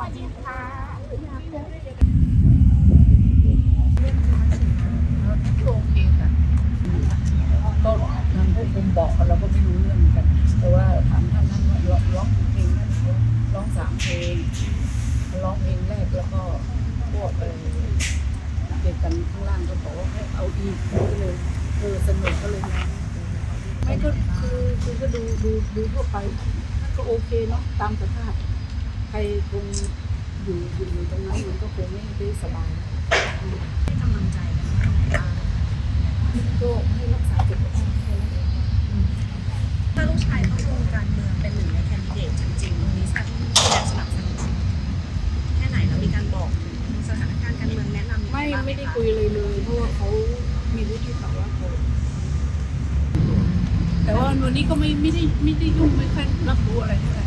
วัสดีค่ะโอเคค่ะก็ทางผู้คุมบอกเราก็ไม่รู้เรื่องเหมือนกัน แต่ว่าถามท่านนั้นว่าร้องร้องเพลงนั้นร้องสามเพลงร้องเพลงแรกแล้วก็พวกเออเด็กกันข้างล่างก็บอกว่าให้เอาอีกก็เลยเออสนุกก็เลยนะไม่ก็คือคือก็ดูดูดูทั่วไปก็โอเคเนาะตามสภาพ รคงอยู่อยู่ตรงนั้นมันก็คงไม่ได้สบายให้กำลังใจกันว่าไงบ้างก็ให้รักษาสุขภาพแค่นั้นเองถ้าลูกชายต้องลงการเมืองเป็นหนึ่งในแคนดิเดตจริงๆตรงนี้สักอยากสนับสนุนแค่ไหนแล้วมีการบอกถึงสถานการณ์การเมืองแนะนำไม่ไม่ได้คะคุยเลยเลยเพราะว่าเขามีวุฒิภาวะเขาแต่ว่าวันนี้ก็ไม่ไม่ได้ไม่ได้ยุ่งไม่ค่อยรับรู้อะไรเท่าไหร่